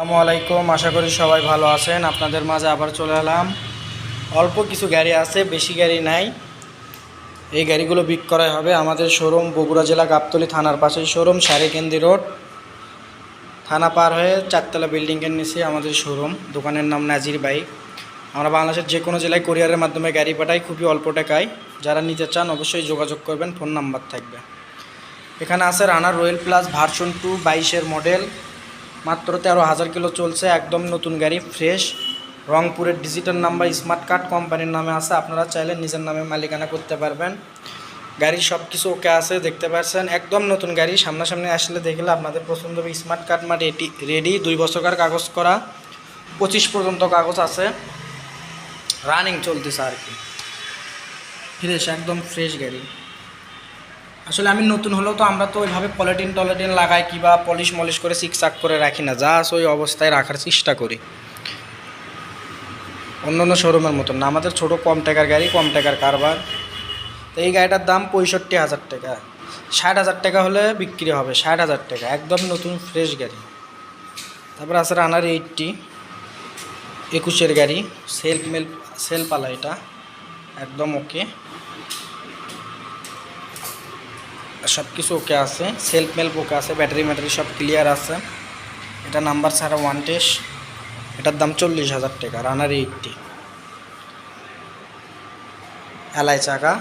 আসসালামু আলাইকুম, আশা করি সবাই ভালো আছেন। আপনাদের মাঝে আবার চলে এলাম। অল্প কিছু গাড়ি আছে, বেশি গাড়ি নাই। এই গাড়িগুলো বিক করাই হবে আমাদের শোরুম, বগুড়া জেলা গাবতলী থানার পাশেই শোরুম, সারেকেন্দি রোড। থানা পার হয়ে চারতলা বিল্ডিংয়ের নিচে আমাদের শোরুম। দোকানের নাম নাজির বাইক আমরা বাংলাদেশের যে কোনো জেলায় কোরিয়ারের মাধ্যমে গাড়ি পাঠাই, খুবই অল্প টাকায়। যারা নিতে চান অবশ্যই যোগাযোগ করবেন, ফোন নাম্বার থাকবে। এখানে আছে Runner Royal Plus version two বাইশের মডেল মাত্র তেরো হাজার কিলো চলছে, একদম নতুন গাড়ি ফ্রেশ রংপুরের ডিজিটাল নাম্বার স্মার্ট কার্ড কোম্পানির নামে আছে, আপনারা চাইলে নিজের নামে মালিকানা করতে পারবেন। গাড়ির সব কিছু ওকে আছে, দেখতে পাচ্ছেন। একদম নতুন গাড়ি, সামনাসামনি আসলে দেখলে আপনাদের পছন্দ হবে স্মার্ট কার্ড মা রেডি রেডি দুই বছরকার কাগজ করা। পঁচিশ পর্যন্ত কাগজ আছে। রানিং চলতেছে আর কি। ফ্রেশ একদম ফ্রেশ গাড়ি। আসলে আমি নতুন হলেও তো আমরা তো ওইভাবে পলিটিন টলিটিন লাগাই কিবা পলিশ মলিশ করে চিকচাক করে রাখি না যা ওই অবস্থায় রাখার চেষ্টা করি। অন্য অন্য শোরুমের মতন না, আমাদের ছোট কম টাকার গাড়ি, কম টাকার কারবার। তো এই গাড়িটার দাম পঁয়ষট্টি হাজার টাকা। ষাট হাজার টাকা হলে বিক্রি হবে, ষাট হাজার টাকা, একদম নতুন ফ্রেশ গাড়ি। তারপর আছে রানার এইটটি একুশের গাড়ি সেলফ মেল সেলফ আলা এটা, একদম ওকে সব কিছু ওকে আছে। সেলফ মেল্প ওকে আছে ব্যাটারি ম্যাটারি সব ক্লিয়ার আছে। এটা নাম্বার ছাড়া ওয়ান টেস এটার দাম চল্লিশ হাজার টাকা রানার এইটটি এলাই চাকা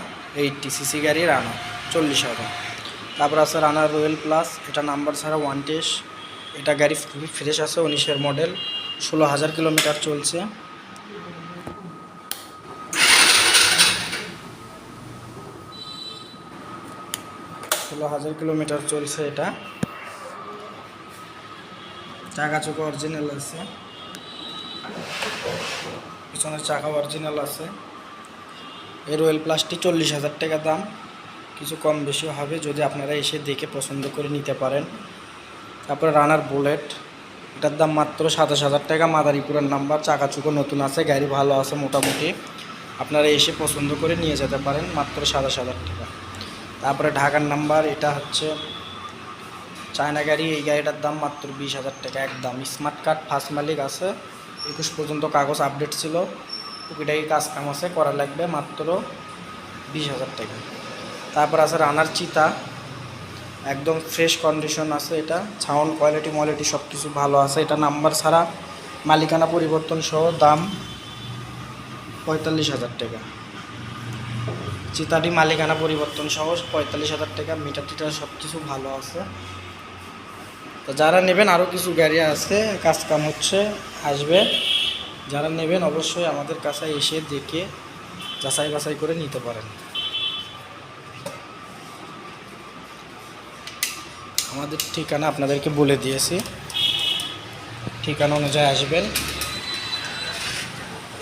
এইটটি সিসি গাড়ি রানার চল্লিশ হাজার। তারপর আছে রানার রয়্যাল প্লাস এটা নাম্বার ছাড়া ওয়ান টেস এটা গাড়ি খুবই ফ্রেশ আছে, উনিশের মডেল ষোলো হাজার কিলোমিটার চলছে। ষোলো হাজার কিলোমিটার চলছে এটা। চাকা চোখা অরিজিনাল আছে। পিছনের চাকা অরিজিনাল আছে। এই রয়্যাল প্লাসটি চল্লিশ হাজার টাকা দাম। কিছু কম বেশি হবে যদি আপনারা এসে দেখে পছন্দ করে নিতে পারেন। তারপরে রানার বুলেট এটার দাম মাত্র সাতাশ হাজার টাকা। মাদারীপুরের নাম্বার চাকা চুকো নতুন আছে। গাড়ি ভালো আছে মোটামুটি। আপনারা এসে পছন্দ করে নিয়ে যেতে পারেন। মাত্র সাতাশ হাজার টাকা। তারপরে ঢাকার নাম্বার, এটা হচ্ছে চায়না গাড়ি, এই গাড়িটার দাম মাত্র বিশ হাজার টাকা, একদম। স্মার্ট কার্ড, ফার্স্ট মালিক আছে, একুশ পর্যন্ত কাগজ আপডেট ছিল, টুকিটাকি কাজ কাম আছে, করা লাগবে মাত্র বিশ হাজার টাকা। তারপর আছে রানার চিতা, একদম ফ্রেশ কন্ডিশন আছে এটা, সাউন্ড কোয়ালিটি মোয়ালিটি সব কিছু ভালো আছে, এটা নাম্বার ছাড়া মালিকানা পরিবর্তন সহ দাম পঁয়তাল্লিশ হাজার টাকা। চিতাটি মালিকানা পরিবর্তন সহ পঁয়তাল্লিশ হাজার টাকা মিটার টিটার সব কিছু ভালো আছে। তো যারা নেবেন আরও কিছু গাড়ি আছে, কাজ কাম হচ্ছে, আসবে। যারা নেবেন অবশ্যই আমাদের কাছে এসে দেখে যাচাই বাছাই করে নিতে পারেন। আমাদের ঠিকানা আপনাদেরকে বলে দিয়েছি। ঠিকানা অনুযায়ী আসবেন।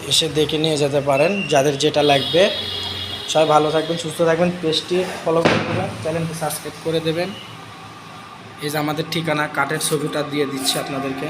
এসে দেখে নিয়ে যেতে পারেন। যাদের যেটা লাগবে সবাই ভালো থাকবেন, সুস্থ থাকবেন, পেজটি ফলো করে দেবেন চ্যানেলটি সাবস্ক্রাইব করে দেবেন। এই যে আমাদের ঠিকানা, কাঠের ছবিটা দিয়ে দিচ্ছি আপনাদেরকে।